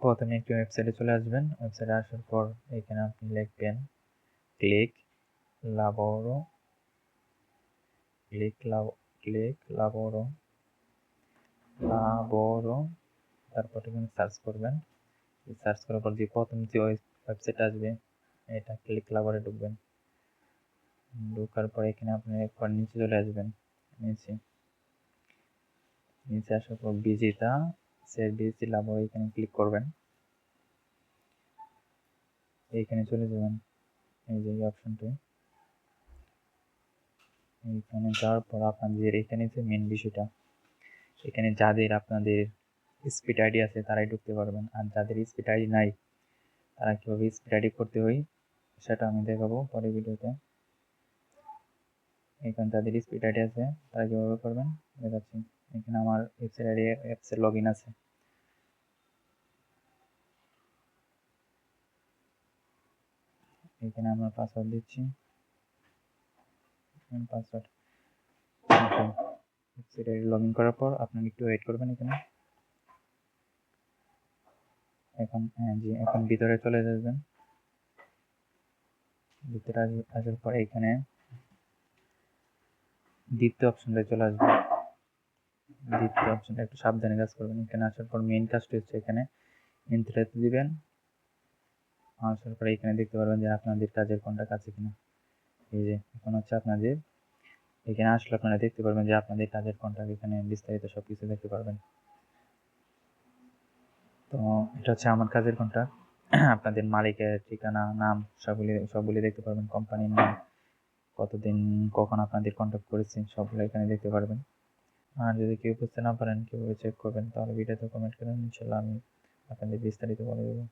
প্রথমে একটি ওয়েবসাইটে চলে আসবেন। ওয়েবসাইটে আসার পর এখানে আপনি লিখবেন ক্লিক লাবোরো ক্লিক লাভ ক্লিক লাবোরো লাবোরো তারপর এখানে সার্চ করবেন। সার্চ করার পর যে প্রথম যে ওয়েবসাইট আসবে, এটা ক্লিক লাবোরে ঢুকবেন। ঢোকার পর এখানে আপনি একবার নিচে চলে আসবেন। নিচে নিচে আসার পর বিজিতা সার্ভিস লাবোর এখানে ক্লিক করবেন। এইখানে চলে যাবেন, এই যে অপশনটি এইখানে যাওয়ার পর আপনাদের এখানে যে মেন বিষয়টা, এখানে যাদের আপনাদের স্পিড আইডি আছে, তারাই ঢুকতে পারবেন। আর যাদের স্পিড আইডি নাই, তারা কীভাবে স্পিড আইডি করতে হয়, সেটা আমি দেখাবো পরের ভিডিওতে। এখানে তাদের স্পিড আইডি আছে, তারা কীভাবে করবেন? দেখাচ্ছি। এখানে আমার ওয়েবসাইট আইডি অ্যাপসের লগ ইন আছে। এখানে আমরা পাসওয়ার্ড দিচ্ছি। পাসওয়ার্ড ওয়েবসাইটে লগ ইন করার পর আপনারা একটু ওয়েট করবেন এখানে। এখন হ্যাঁ জি, এখন ভিতরে চলে যাবেন। ভিতরে আসার পর এখানে দ্বিতীয় অপশনটা চলে আসবে। দ্বিতীয় অপশনটা একটু সাবধানে কাজ করবেন। এখানে আসার পর মেইন কাজটা হচ্ছে এখানে ইন্টারেস্ট দিবেন। আসার পরে এখানে দেখতে পারবেন যে আপনাদের কাজের কোনটা আছে কিনা। এই যে, এখন হচ্ছে আপনাদের এখানে আসলে আপনারা দেখতে পারবেন যে আপনাদের কাজের কন্ট্যাক্ট এখানে বিস্তারিত সব কিছু দেখতে পারবেন। তো এটা হচ্ছে আমার কাজের কন্ট্যাক্ট আপনাদের মালিকের ঠিকানা, নাম, সবগুলি সবগুলি দেখতে পারবেন। কোম্পানির নাম কতদিন, কখন আপনাদের কন্ট্যাক্ট করেছি, সবগুলো এখানে দেখতে পারবেন। আর যদি কেউ বুঝতে না পারেন কীভাবে চেক করবেন, তাহলে ভিডিওতে কমেন্ট করেন ইনশাল্লাহ আমি আপনাদের বিস্তারিত বলে দেবো।